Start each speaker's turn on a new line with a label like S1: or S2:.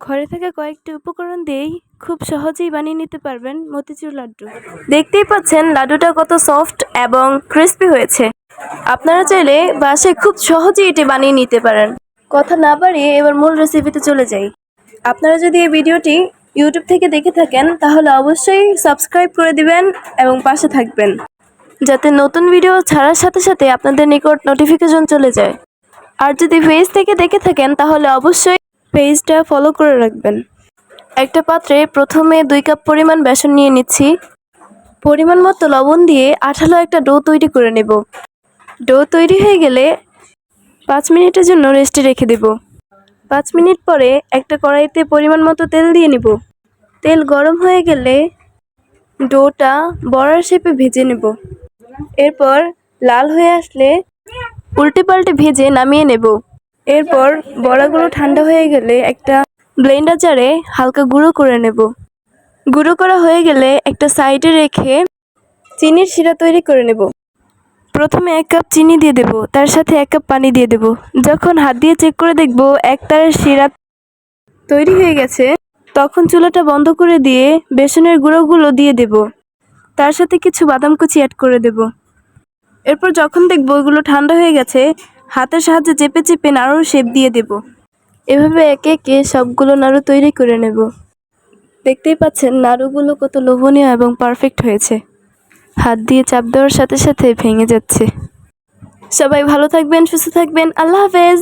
S1: ঘরে থাকা কয়েকটি উপকরণ দিয়েই খুব সহজেই বানিয়ে নিতে পারবেন মতিচুর লাড্ডু। দেখতেই পাচ্ছেন লাড্ডুটা কত সফট এবং ক্রিস্পি হয়েছে। আপনারা চাইলে বাসায় খুব সহজেই এটি বানিয়ে নিতে পারেন। কথা না বাড়িয়ে এবার মূল রেসিপিতে চলে যাই। আপনারা যদি এই ভিডিওটি ইউটিউব থেকে দেখে থাকেন, তাহলে অবশ্যই সাবস্ক্রাইব করে দিবেন এবং পাশে থাকবেন। যাতে নতুন ভিডিও ছাড়ার সাথে সাথে আপনাদের নিকট নোটিফিকেশন চলে যায়। আর যদি পেজ থেকে দেখে থাকেন, তাহলে অবশ্যই পেজটা ফলো করে রাখবেন। একটা পাত্রে প্রথমে দুই কাপ পরিমাণ বেসন নিয়ে নিচ্ছি। পরিমাণ মতো লবণ দিয়ে আঠালো একটা ডো তৈরি করে নেব। ডো তৈরি হয়ে গেলে পাঁচ মিনিটের জন্য রেস্টে রেখে দেব। পাঁচ মিনিট পরে একটা কড়াইতে পরিমাণ মতো তেল দিয়ে নেব। তেল গরম হয়ে গেলে ডোটা বড়ার শেপে ভেজে নেব। এরপর লাল হয়ে আসলে উল্টে পাল্টে ভেজে নামিয়ে নেব। এরপর বড়াগুলো ঠান্ডা হয়ে গেলে একটা ব্লেন্ডার জারে হালকা গুঁড়ো করে নেব। গুঁড়ো করা হয়ে গেলে একটা সাইডে রেখে চিনির শিরা তৈরি করে নেব। প্রথমে এক কাপ চিনি দিয়ে দেব, তার সাথে এক কাপ পানি দিয়ে দেব। যখন হাত দিয়ে চেক করে দেখব এক তারের শিরা তৈরি হয়ে গেছে, তখন চুলাটা বন্ধ করে দিয়ে বেসনের গুঁড়োগুলো দিয়ে দেব। তার সাথে কিছু বাদাম কুচি অ্যাড করে দেব। এরপর যখন দেখব ওইগুলো ঠান্ডা হয়ে গেছে হাতের সাহায্যে চেপে চেপে নাড়ুর শেপ দিয়ে দেব। এভাবে একে একে সবগুলো নাড়ু তৈরি করে নেব। দেখতেই পাচ্ছেন নাড়ুগুলো কত লোভনীয় এবং পারফেক্ট হয়েছে। হাত দিয়ে চাপ দেওয়ার সাথে সাথে ভেঙে যাচ্ছে। সবাই ভালো থাকবেন, সুস্থ থাকবেন। আল্লাহ হাফেজ।